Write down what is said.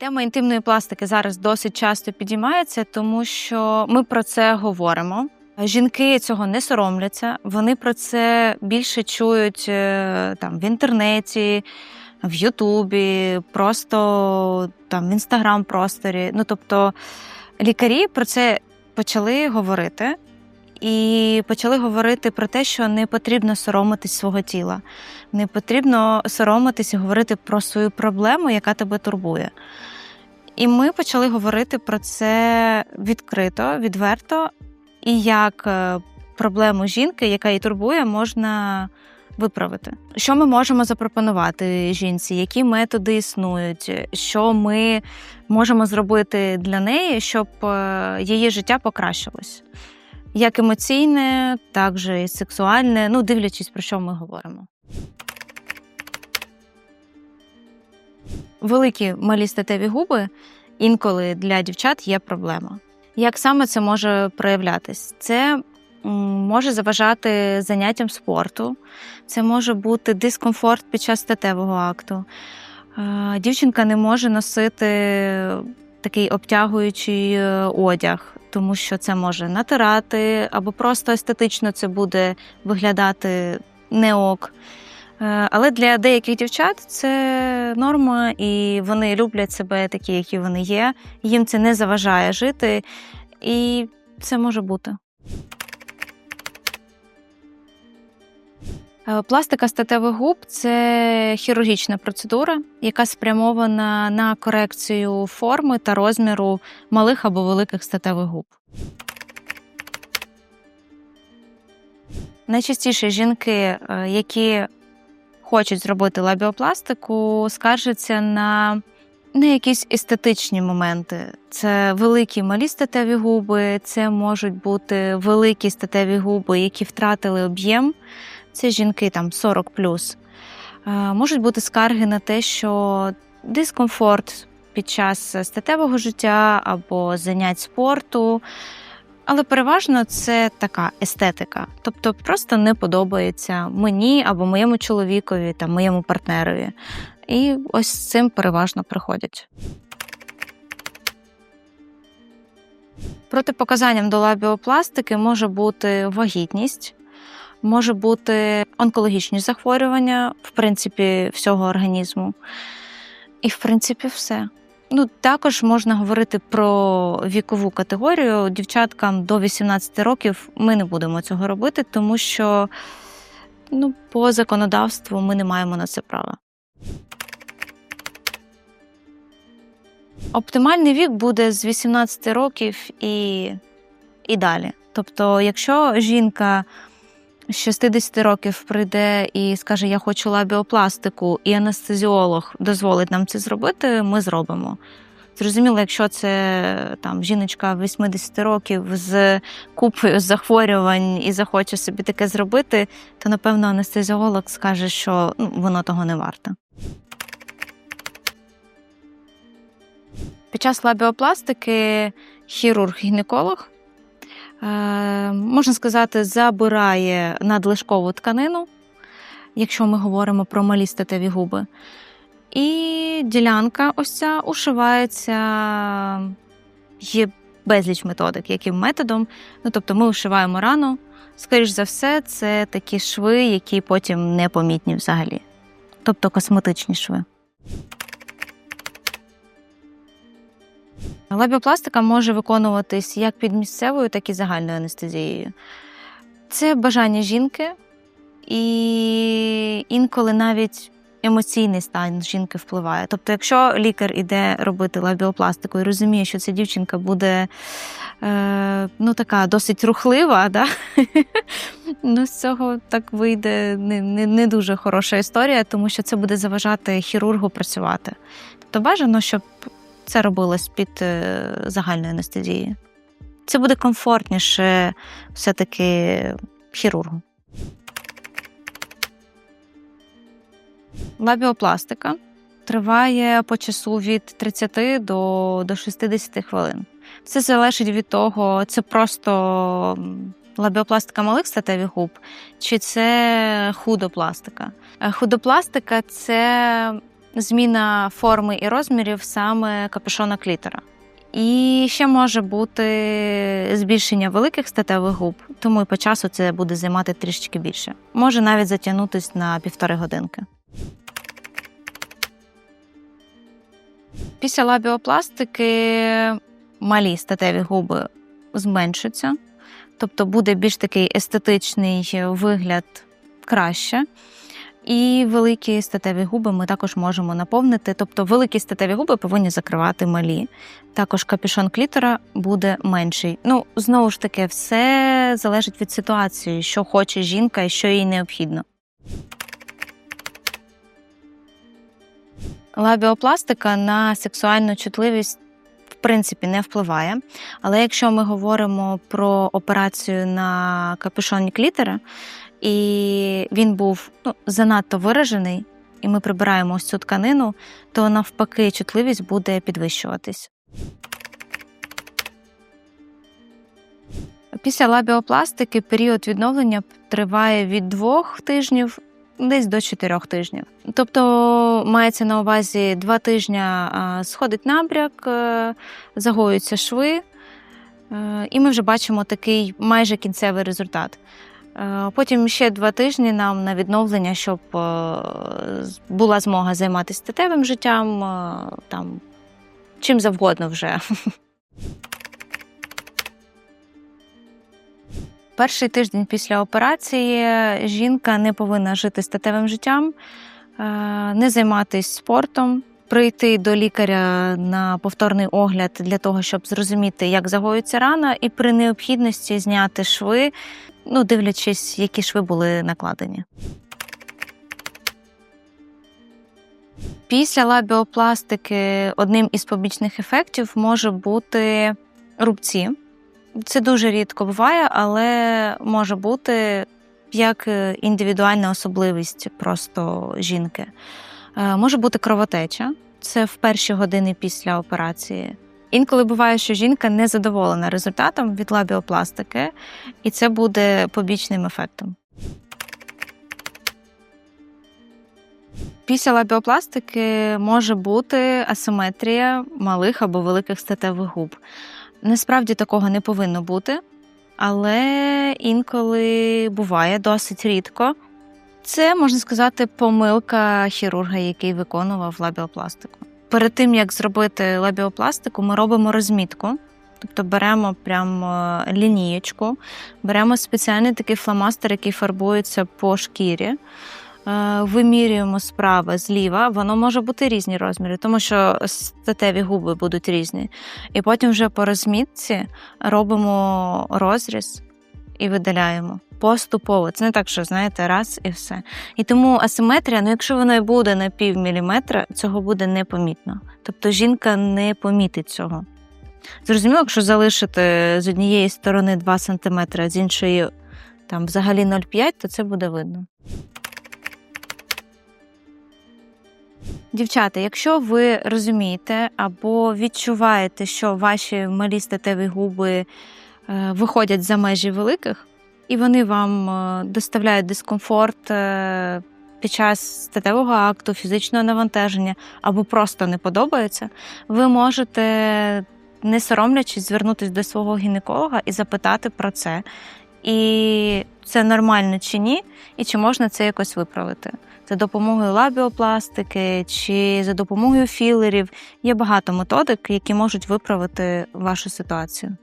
Тема інтимної пластики зараз досить часто підіймається, тому що ми про це говоримо. Жінки цього не соромляться, вони про це більше чують е, там в інтернеті, в Ютубі, просто там в інстаграм-просторі. Ну тобто лікарі про це почали говорити. І почали говорити про те, що не потрібно соромитись свого тіла, не потрібно соромитись і говорити про свою проблему, яка тебе турбує. І ми почали говорити про це відкрито, відверто, і як е, проблему жінки, яка її турбує, можна виправити. Що ми можемо запропонувати жінці? Які методи існують? Що ми можемо зробити для неї, щоб е, її життя покращилось? Як емоційне, так же і сексуальне, ну дивлячись, про що ми говоримо. Великі малі статеві губи інколи для дівчат є проблема. Як саме це може проявлятись? Це може заважати заняттям спорту, це може бути дискомфорт під час статевого акту. Дівчинка не може носити такий обтягуючий е, одяг, тому що це може натирати, або просто естетично це буде виглядати не ок. Е, але для деяких дівчат це норма, і вони люблять себе такі, які вони є. Їм це не заважає жити, і це може бути. Пластика статевих губ це хірургічна процедура, яка спрямована на корекцію форми та розміру малих або великих статевих губ. Найчастіше жінки, е, які хочуть зробити лабіопластику, скаржаться на на якісь естетичні моменти. Це великі малі статеві губи, це можуть бути великі статеві губи, які втратили об'єм. Це жінки там 40 е, Можуть бути скарги на те, що дискомфорт під час статевого життя або занять спорту. Але переважно це така естетика, тобто просто не подобається мені або моєму чоловікові та моєму партнерові. І ось з цим переважно приходять. Протипоказанням до лабіопластики може бути вагітність, може бути онкологічні захворювання, в принципі, всього організму. І, в принципі, все. Ну, також можна говорити про вікову категорію. Дівчаткам до 18 років ми не будемо цього робити, тому що ну, по законодавству ми не маємо на це права. Оптимальний вік буде з 18 років і, і далі. Тобто, якщо жінка 60 років прийде і скаже, я хочу лабіопластику, і анестезіолог дозволить нам це зробити, ми зробимо. Зрозуміло, якщо це там жіночка 80 років з купою захворювань і захоче собі таке зробити, то напевно анестезіолог скаже, що ну, воно того не варте. Під час лабіопластики хірург-гінеколог можна сказати, забирає надлишкову тканину, якщо ми говоримо про малі статеві губи. І ділянка ось ця ушивається, є безліч методик, яким методом. Ну, Тобто ми ушиваємо рану. Скоріш за все, це такі шви, які потім непомітні взагалі. Тобто косметичні шви. Лабіопластика може виконуватись як під місцевою, так і загальною анестезією. Це бажання жінки, і інколи навіть емоційний стан жінки впливає. Тобто, якщо лікар іде робити лабіопластику і розуміє, що ця дівчинка буде е, ну, така досить рухлива, да? ну, з цього так вийде не, не, не дуже хороша історія, тому що це буде заважати хірургу працювати. Тобто бажано, щоб це робилось під е, загальною анестезією. Це буде комфортніше все-таки хірургу. Лабіопластика триває по часу від 30 до до 60 хвилин. Це залежить від того, це просто лабіопластика малих статевих губ, чи це худопластика. Е, худопластика це зміна форми і розмірів саме капюшона клітора. І ще може бути збільшення великих статевих губ, тому і по часу це буде займати трішечки більше. Може навіть затягнутися на півтори годинки. Після лабіопластики малі статеві губи зменшаться, тобто буде більш такий естетичний вигляд краще. І великі статеві губи ми також можемо наповнити. Тобто великі статеві губи повинні закривати малі. Також капюшон клітора буде менший. Ну, знову ж таки, все залежить від ситуації, що хоче жінка і що їй необхідно. Лабіопластика на сексуальну чутливість в принципі не впливає. Але якщо ми говоримо про операцію на капюшоні клітера, і він був ну, занадто виражений, і ми прибираємо ось цю тканину, то навпаки чутливість буде підвищуватись. Після лабіопластики період відновлення триває від двох тижнів десь до чотирьох тижнів. Тобто мається на увазі два тижні сходить набряк, е, загоюються шви, е, і ми вже бачимо такий майже кінцевий результат. Е, потім ще два тижні нам на відновлення, щоб була змога займатися статевим життям, там чим завгодно вже. Перший тиждень після операції жінка не повинна жити статевим життям, е, не займатися спортом, прийти до лікаря на повторний огляд для того, щоб зрозуміти, як загоюється рана, і при необхідності зняти шви, ну дивлячись, які шви були накладені. Після лабіопластики одним із побічних ефектів може бути рубці. Це дуже рідко буває, але може бути як е, індивідуальна особливість просто жінки. Е, може бути кровотеча, це в перші години після операції. Інколи буває, що жінка не задоволена результатом від лабіопластики, і це буде побічним ефектом. Після лабіопластики може бути асиметрія малих або великих статевих губ. Насправді такого не повинно бути, але інколи буває досить рідко. Це можна сказати помилка хірурга, який виконував лабіопластику. Перед тим як зробити лабіопластику, ми робимо розмітку. Тобто беремо прямо лінієчку, беремо спеціальний такий фломастер, який фарбується по шкірі. Е, вимірюємо справа зліва, воно може бути різні розміри, тому що статеві губи будуть різні. І потім вже по розмітці робимо розріз і видаляємо. Поступово. Це не так, що знаєте, раз і все. І тому асиметрія, ну якщо вона і буде на пів міліметра, цього буде непомітно. Тобто жінка не помітить цього. Зрозуміло, якщо залишити з однієї сторони 2 см, а з іншої там взагалі 0,5, то це буде видно. Дівчата, якщо ви розумієте або відчуваєте, що ваші малі статеві губи виходять за межі великих, і вони вам е, доставляють дискомфорт е, під час статевого акту, фізичного навантаження або просто не подобаються, ви можете, не соромлячись, звернутися до свого гінеколога і запитати про це. І це нормально чи ні, і чи можна це якось виправити за допомогою лабіопластики чи за допомогою філерів. Є багато методик, які можуть виправити вашу ситуацію.